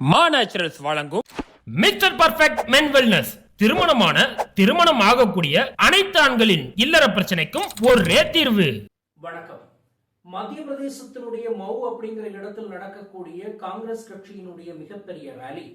மா நேச்சுரல்ஸ் வழங்கும் mister perfect மென் wellness திருமணமான திருமணம் ஆகக்கூடிய அனைத்து ஆண்களின் இல்லற பிரச்சனைக்கும் ஒரே தீர்வு. வணக்கம். மத்திய பிரதேசத்தினுடைய மவு அப்படிங்கிற இடத்தில் நடக்கக்கூடிய காங்கிரஸ் கட்சியினுடைய மிகப்பெரிய ரேலி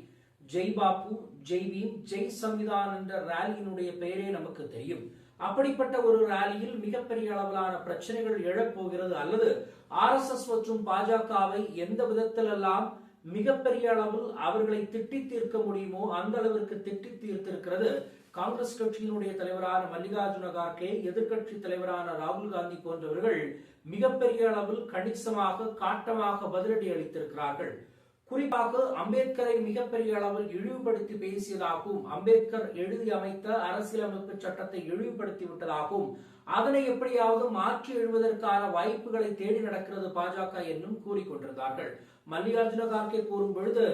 ஜெய் பாபு ஜெய் பீம் ஜெய் சம்விதான் என்ற ரேலியினுடைய பெயரே நமக்கு தெரியும். அப்படிப்பட்ட ஒரு ரேலியில் மிகப்பெரிய அளவிலான பிரச்சனைகள் எழப்போகிறது அல்லது ஆர் எஸ் எஸ் மற்றும் பாஜகவை எந்த விதத்திலெல்லாம் மிகப்பெரிய அளவில் அவர்களை திட்டி தீர்க்க முடியுமோ அந்த அளவிற்கு திட்டி தீர்த்திருக்கிறது. காங்கிரஸ் கட்சியினுடைய தலைவரான மல்லிகார்ஜுன கார்கே எதிர்க்கட்சி தலைவரான ராகுல் காந்தி போன்றவர்கள் மிகப்பெரிய அளவில் கணிசமாக காட்டமாக பதிலடி அளித்திருக்கிறார்கள். குறிப்பாக அம்பேத்கரை மிகப்பெரிய அளவில் இழிவுபடுத்தி பேசியதாகவும் அம்பேத்கர் எழுதி அமைத்த அரசியலமைப்பு சட்டத்தை இழிவுபடுத்தி விட்டதாகவும் அதனை எப்படியாவது மாற்றி எழுவதற்கான வாய்ப்புகளை தேடி நடக்கிறது பாஜக என்னும் கூறிக்கொண்டிருந்தார்கள் மல்லிகார்ஜுன கார்கே கூறும் பொழுது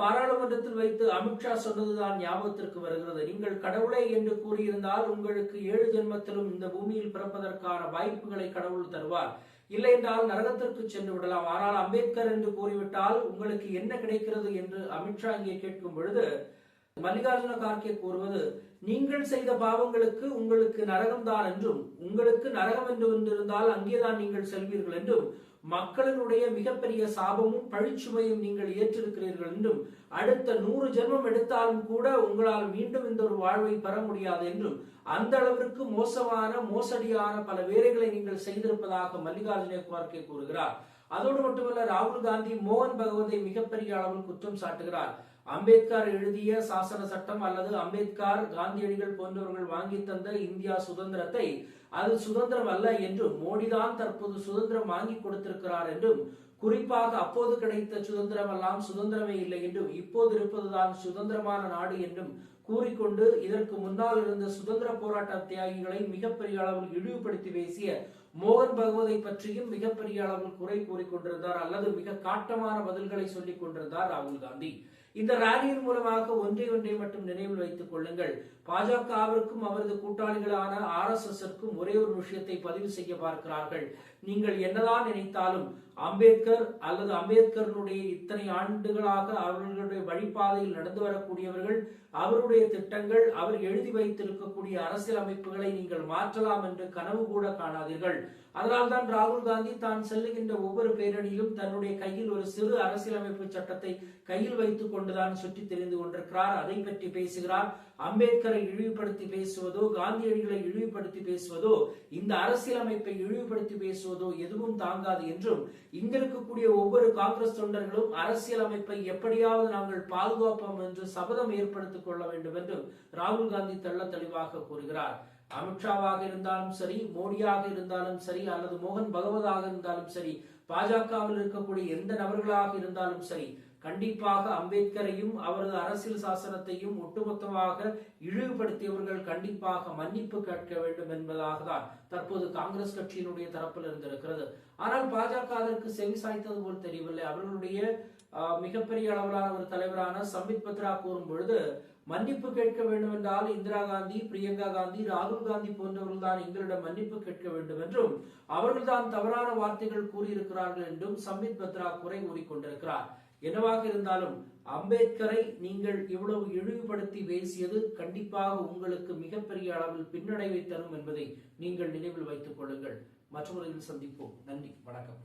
பாராளுமன்றத்தில் வைத்து அமித்ஷா சொன்னதுதான் ஞாபகத்திற்கு வருகிறது. நீங்கள் கடவுளை என்று கூறியிருந்தால் உங்களுக்கு ஏழு ஜென்மத்திலும் இந்த பூமியில் பிறப்பதற்கான வாய்ப்புகளை கடவுள் தருவார். இல்லை என்றால் நரகத்திற்கு சென்று விடலாம். ஆனால் அம்பேத்கர் என்று கூறிவிட்டால் உங்களுக்கு என்ன கிடைக்கிறது என்று அமித்ஷா இங்கே கேட்கும் பொழுது மல்லிகார்ஜுன கார்கே கூறுவது நீங்கள் செய்த பாவங்களுக்கு உங்களுக்கு நரகம்தான் என்றும் உங்களுக்கு நரகம் என்று வந்திருந்தால் அங்கேதான் நீங்கள் செல்வீர்கள் என்றும் மக்களினுடைய மிகப்பெரிய சாபமும் பழிச்சுமையும் நீங்கள் ஏற்றிருக்கிறீர்கள் என்றும் அடுத்த நூறு ஜென்மம் எடுத்தாலும் கூட உங்களால் மீண்டும் இந்த ஒரு வாழ்வை பெற முடியாது என்றும் அந்த அளவிற்கு மோசமான மோசடியான பல வேலைகளை நீங்கள் செய்திருப்பதாக மல்லிகார்ஜுன கார்கே கூறுகிறார். அதோடு மட்டுமல்ல ராகுல் காந்தி மோகன் பகவதை மிகப்பெரிய அளவில் குற்றம் சாட்டுகிறார். அம்பேத்கர் எழுதிய சாசன சட்டம் அல்லது அம்பேத்கர் காந்தியடிகள் போன்றவர்கள் வாங்கி தந்த இந்தியா சுதந்திரத்தை அது சுதந்திரம் அல்ல என்றும் மோடிதான் தற்போது சுதந்திரம் வாங்கி கொடுத்திருக்கிறார் என்றும் குறிப்பாக அப்போது கிடைத்த சுதந்திரம் எல்லாம் சுதந்திரமே இல்லை என்றும் இப்போது இருப்பதுதான் சுதந்திரமான நாடு என்றும் கூறிக்கொண்டு இதற்கு முன்னால் இருந்த சுதந்திர போராட்ட தியாகிகளை மிகப்பெரிய அளவில் இழிவுபடுத்தி பேசிய மோகன் பகவதை பற்றியும் மிகப்பெரிய அளவில் குறை கூறிக்கொண்டிருந்தார் அல்லது மிக காட்டமான பதில்களை சொல்லிக் கொண்டிருந்தார் ராகுல் காந்தி. இந்த ரேலியின் மூலமாக ஒன்றை ஒன்றை மட்டும் நினைவில் வைத்துக் கொள்ளுங்கள். பாஜகவிற்கும் அவரது கூட்டாளிகளான ஆர் எஸ் ஒரே ஒரு விஷயத்தை பதிவு செய்ய பார்க்கிறார்கள். நீங்கள் என்னதான் நினைத்தாலும் அம்பேத்கர் அல்லது அம்பேத்கருடைய இத்தனை ஆண்டுகளாக அவர்களுடைய வழிபாதையில் நடந்து வரக்கூடியவர்கள் அவருடைய திட்டங்கள் அவர் எழுதி வைத்திருக்கக்கூடிய அரசியல் அமைப்புகளை நீங்கள் மாற்றலாம் என்று கனவு கூட காணாதீர்கள். அதனால்தான் ராகுல் காந்தி தான் செல்லுகின்ற ஒவ்வொரு பேரணியிலும் தன்னுடைய கையில் ஒரு சிறு அரசியலமைப்பு சட்டத்தை கையில் வைத்துக் கொண்டுதான் சுற்றி தெரிந்து கொண்டிருக்கிறார். அதை பற்றி பேசுகிறார். அம்பேத்கரை இழிவுபடுத்தி பேசுவதோ காந்தியடிகளை இழிவுபடுத்தி பேசுவதோ இந்த அரசியலமைப்பை இழிவுபடுத்தி பேசுவதோ எதுவும் தாங்காது என்றும் இங்க இருக்கக்கூடிய ஒவ்வொரு காங்கிரஸ் தொண்டர்களும் அரசியலமைப்பை எப்படியாவது நாங்கள் பாதுகாப்போம் என்று சபதம் ஏற்படுத்திக் கொள்ள வேண்டும் என்றும் ராகுல் காந்தி தெள்ள தெளிவாக கூறுகிறார். அமித்ஷாவாக இருந்தாலும் சரி மோடியாக இருந்தாலும் சரி அல்லது மோகன் பகவதாக இருந்தாலும் சரி பாஜகவில் இருக்கக்கூடிய எந்த நபர்களாக இருந்தாலும் சரி கண்டிப்பாக அம்பேத்கரையும் அவரது அரசியல் சாசனத்தையும் ஒட்டுமொத்தமாக இழிவுபடுத்தியவர்கள் கண்டிப்பாக மன்னிப்பு கேட்க வேண்டும் என்பதாக தான் தற்போது காங்கிரஸ் கட்சியினுடைய தரப்பில் இருந்திருக்கிறது. ஆனால் பாஜக அதற்கு செவி சாய்த்தது போல் தெரியவில்லை. அவர்களுடைய மிகப்பெரிய அளவிலான ஒரு தலைவரான சம்பித் பத்ரா கூறும் பொழுது மன்னிப்பு கேட்க வேண்டும் என்றால் இந்திரா காந்தி பிரியங்கா காந்தி ராகுல் காந்தி போன்றவர்கள் தான் எங்களிடம் மன்னிப்பு கேட்க வேண்டும் என்றும் அவர்கள் தான் தவறான வார்த்தைகள் கூறியிருக்கிறார்கள் என்றும் சம்பித் பத்ரா குறை கூறிக்கொண்டிருக்கிறார். என்னவாக இருந்தாலும் அம்பேத்கரை நீங்கள் இவ்வளவு இழிவுபடுத்தி பேசியது கண்டிப்பாக உங்களுக்கு மிகப்பெரிய அளவில் பின்னடைவை தரும் என்பதை நீங்கள் நினைவில் வைத்துக் கொள்ளுங்கள். மற்றொரு சந்திப்போம். நன்றி. வணக்கம்.